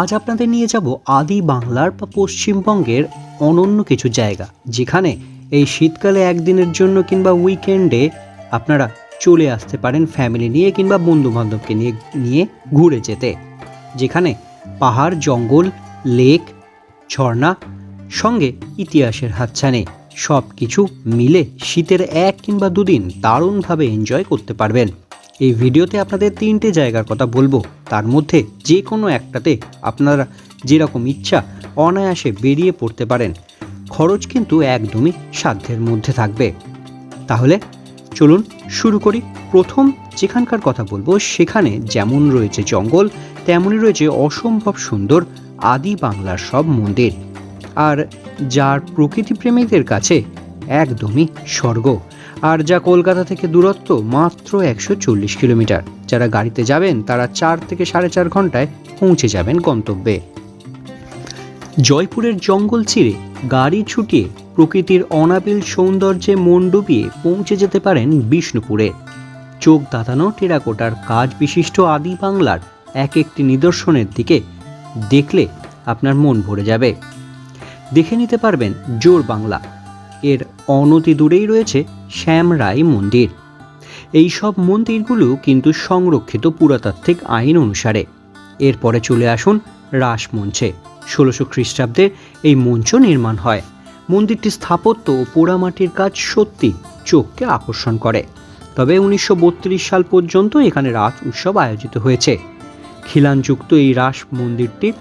আজ আপনাদের নিয়ে যাব আদি বাংলার বা পশ্চিমবঙ্গের অনন্য কিছু জায়গা, যেখানে এই শীতকালে একদিনের জন্য কিংবা উইকেন্ডে আপনারা চলে আসতে পারেন ফ্যামিলি নিয়ে কিংবা বন্ধু বান্ধবকে নিয়ে নিয়ে ঘুরে যেতে। যেখানে পাহাড়, জঙ্গল লেক ঝর্ণা, সঙ্গে ইতিহাসের হাতছানি সব কিছু মিলে শীতের এক কিংবা দুদিন দারুণভাবে এনজয় করতে পারবেন। এই ভিডিওতে আপনাদের তিনটে জায়গার কথা বলব। তার মধ্যে যে কোনো একটাতে আপনারা যেরকম ইচ্ছা অনায়াসে বেরিয়ে পড়তে পারেন। খরচ কিন্তু একদমই সাধ্যের মধ্যে থাকবে। তাহলে চলুন শুরু করি। প্রথম যেখানকার কথা বলব, সেখানে যেমন রয়েছে জঙ্গল তেমনই রয়েছে অসম্ভব সুন্দর আদি বাংলার সব মন্দির। আর যার প্রকৃতিপ্রেমীদের কাছে একদমই স্বর্গ। আর যা কলকাতা থেকে দূরত্ব মাত্র একশো চল্লিশ কিলোমিটার। যারা গাড়িতে যাবেন, তারা চার থেকে সাড়ে চার ঘন্টায় পৌঁছে যাবেন গন্তব্যে। জয়পুরের জঙ্গল চিরে গাড়ি ছুটিয়ে প্রকৃতির অনাবিল সৌন্দর্যে মন ডুবিয়ে পৌঁছে যেতে পারেন বিষ্ণুপুরে। চোখ দাঁতানো টেরাকোটার কাজ বিশিষ্ট আদি বাংলার এক একটি নিদর্শনের দিকে দেখলে আপনার মন ভরে যাবে। দেখে নিতে পারবেন জোর বাংলা। এর অনতি দূরেই রয়েছে শ্যাম শ্যামরাই মন্দির। এই সব মন্দিরগুলো কিন্তু সংরক্ষিত পুরাতাত্ত্বিক আইন অনুসারে। এরপরে চলে আসুন রাসমঞ্চে ষোলোশো খ্রিস্টাব্দের এই মঞ্চ নির্মাণ হয়। মন্দিরটি স্থাপত্য ও পোড়ামাটির কাজ সত্যি চোখকে আকর্ষণ করে। তবে উনিশশো বত্রিশ সাল পর্যন্ত এখানে রাস উৎসব আয়োজিত হয়েছে। খিলানযুক্ত এই রাস মন্দিরটির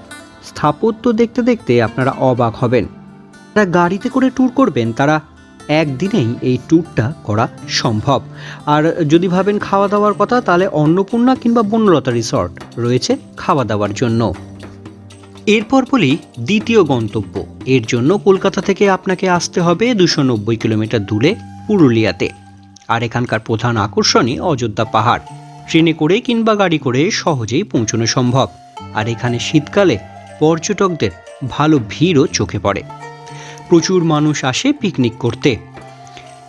স্থাপত্য দেখতে দেখতে আপনারা অবাক হবেন। যারা গাড়িতে করে ট্যুর করবেন, তারা একদিনেই এই ট্যুরটা করা সম্ভব। আর যদি ভাবেন খাওয়া দাওয়ার কথা, তাহলে অন্নপূর্ণা কিংবা বনলতা রিসর্ট রয়েছে খাওয়া দাওয়ার জন্য। এরপর বলি দ্বিতীয় গন্তব্য। এর জন্য কলকাতা থেকে আপনাকে আসতে হবে দুশো নব্বই কিলোমিটার দূরে পুরুলিয়াতে। আর এখানকার প্রধান আকর্ষণই অযোধ্যা পাহাড়। ট্রেনে করে কিংবা গাড়ি করে সহজেই পৌঁছানো সম্ভব। আর এখানে শীতকালে পর্যটকদের ভালো ভিড়ও চোখে পড়ে। প্রচুর মানুষ আসে পিকনিক করতে।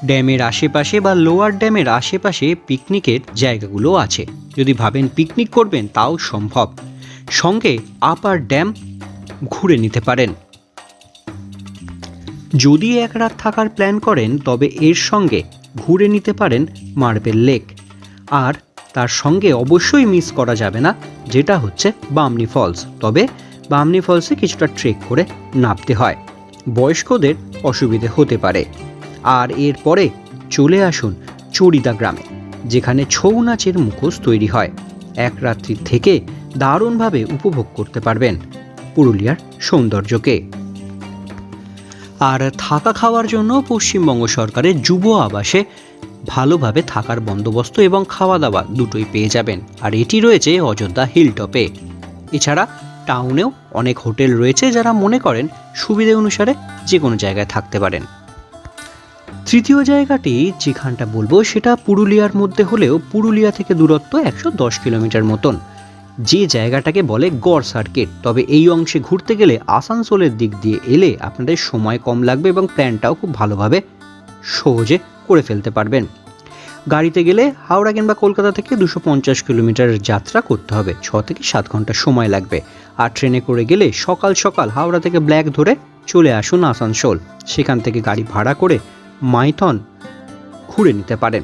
ড্যামের আশেপাশে বা লোয়ার ড্যামের আশেপাশে পিকনিকের জায়গাগুলো আছে। যদি ভাবেন পিকনিক করবেন, তাও সম্ভব। সঙ্গে আপার ড্যাম ঘুরে নিতে পারেন। যদি এক রাত থাকার প্ল্যান করেন, তবে এর সঙ্গে ঘুরে নিতে পারেন মার্বেল লেক আর তার সঙ্গে অবশ্যই মিস করা যাবে না, যেটা হচ্ছে বামনি ফলস তবে বামনি ফলসে কিছুটা ট্রেক করে নামতে হয়। বয়স্কদের অসুবিধে হতে পারে। আর এরপরে চলে আসুন চড়িদা গ্রামে, যেখানে ছৌ নাচের মুখোশ তৈরি হয়। এক রাত্রি থেকে দারুণভাবে উপভোগ করতে পারবেন পুরুলিয়ার সৌন্দর্যকে। আর থাকা খাওয়ার জন্য পশ্চিমবঙ্গ সরকারের যুব আবাসে ভালোভাবে থাকার বন্দোবস্ত এবং খাওয়া দাওয়া দুটোই পেয়ে যাবেন। আর এটি রয়েছে অযোধ্যা হিলটপে। এছাড়া টাউনেও অনেক হোটেল রয়েছে যারা মনে করেন সুবিধে অনুসারে যে কোনো জায়গায় থাকতে পারেন। তৃতীয় জায়গাটি যেখানটা বলব সেটা পুরুলিয়ার মধ্যে হলেও পুরুলিয়া থেকে দূরত্ব একশো দশ কিলোমিটার মতন। যে জায়গাটাকে বলে গড় সার্কিট তবে এই অংশে ঘুরতে গেলে আসানসোলের দিক দিয়ে এলে আপনাদের সময় কম লাগবে এবং প্ল্যানটাও খুব ভালোভাবে সহজে করে ফেলতে পারবেন। গাড়িতে গেলে হাওড়া কিংবা কলকাতা থেকে দুশো পঞ্চাশ কিলোমিটার যাত্রা করতে হবে। ছ থেকে সাত ঘণ্টা সময় লাগবে। আর ট্রেনে করে গেলে সকাল সকাল হাওড়া থেকে ব্ল্যাক ধরে চলে আসুন আসানসোল। সেখান থেকে গাড়ি ভাড়া করে মাইথন ঘুরে নিতে পারেন।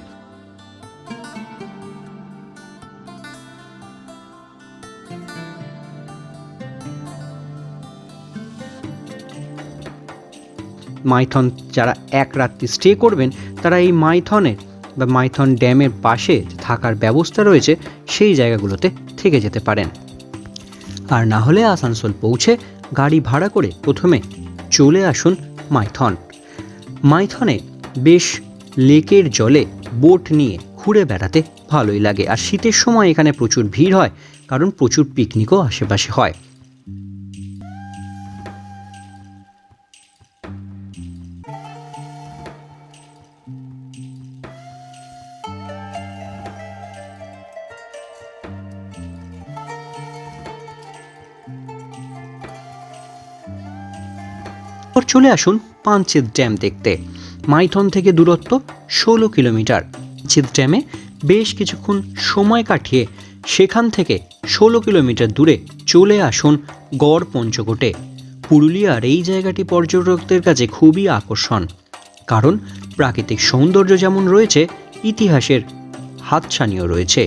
মাইথন যারা এক রাত্রি স্টে করবেন, তারা এই মাইথনের বা মাইথন ড্যামের পাশে থাকার ব্যবস্থা রয়েছে, সেই জায়গাগুলোতে থেকে যেতে পারেন। আর না হলে আসানসোল পৌঁছে গাড়ি ভাড়া করে প্রথমে চলে আসুন মাইথন। মাইথনে বেশ লেকের জলে বোট নিয়ে ঘুরে বেড়াতে ভালোই লাগে। আর শীতের সময় এখানে প্রচুর ভিড় হয়, কারণ প্রচুর পিকনিকও আশেপাশে হয়। এরপর চলে আসুন পাঞ্চেত ড্যাম দেখতে। মাইথন থেকে দূরত্ব ষোলো কিলোমিটার। পাঞ্চেত ড্যামে বেশ কিছুক্ষণ সময় কাটিয়ে সেখান থেকে ষোলো কিলোমিটার দূরে চলে আসুন গড় পঞ্চকোটে। পুরুলিয়ার এই জায়গাটি পর্যটকদের কাছে খুবই আকর্ষণ, কারণ প্রাকৃতিক সৌন্দর্য যেমন রয়েছে, ইতিহাসের হাতছানিও রয়েছে।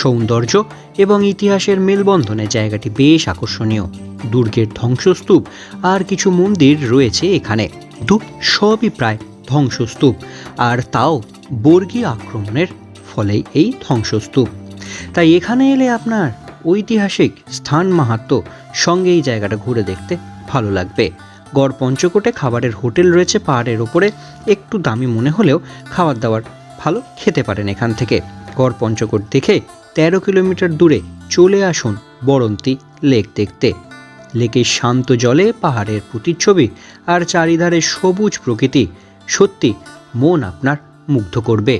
সৌন্দর্য এবং ইতিহাসের মেলবন্ধনে জায়গাটি বেশ আকর্ষণীয়। দুর্গের ধ্বংসস্তূপ আর কিছু মন্দির রয়েছে এখানে। কিন্তু সবই প্রায় ধ্বংসস্তূপ, আর তাও বর্গীয় আক্রমণের ফলেই এই ধ্বংসস্তূপ। তাই এখানে এলে আপনার ঐতিহাসিক স্থান মাহাত্ম সঙ্গে এই জায়গাটা ঘুরে দেখতে ভালো লাগবে। গড় পঞ্চকোটে খাবারের হোটেল রয়েছে পাহাড়ের ওপরে। একটু দামি মনে হলেও খাবার দাবার ভালো খেতে পারেন এখান থেকে। গড় পঞ্চকোট দেখে তেরো কিলোমিটার দূরে চলে আসুন বরন্তি লেক দেখতে। লেকের শান্ত জলে পাহাড়ের প্রতিচ্ছবি আর চারিধারে সবুজ প্রকৃতি সত্যি মন আপনার মুগ্ধ করবে।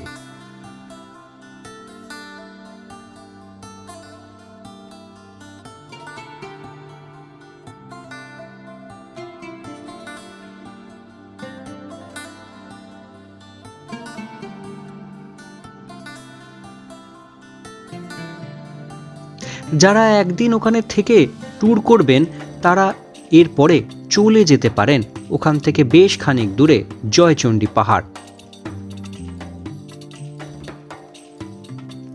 যারা একদিন ওখানে থেকে ট্যুর করবেন, তারা এরপরে চলে যেতে পারেন। ওখান থেকে বেশ খানিক দূরে জয়চণ্ডী পাহাড়।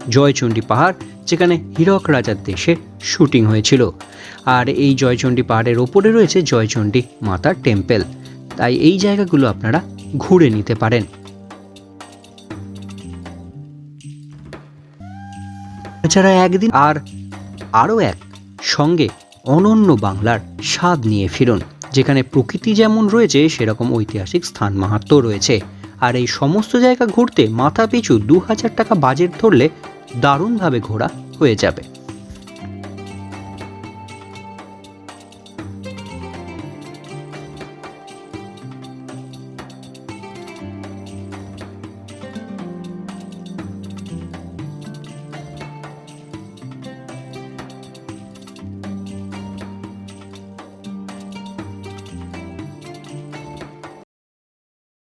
জয়চণ্ডী পাহাড়, যেখানে হীরক রাজার দেশে শুটিং হয়েছিল। আর এই জয়চণ্ডী পাহাড়ের ওপরে রয়েছে জয়চণ্ডী মাতার টেম্পেল তাই এই জায়গাগুলো আপনারা ঘুরে নিতে পারেন। যারা একদিন আর আরও এক, সঙ্গে অনন্য বাংলার স্বাদ নিয়ে ফিরুন, যেখানে প্রকৃতি যেমন রয়েছে, সেরকম ঐতিহাসিক স্থান মাহাত্ম রয়েছে। আর এই সমস্ত জায়গা ঘুরতে মাথা পিছু দু হাজার টাকা বাজেট ধরলে দারুণভাবে ঘোরা হয়ে যাবে।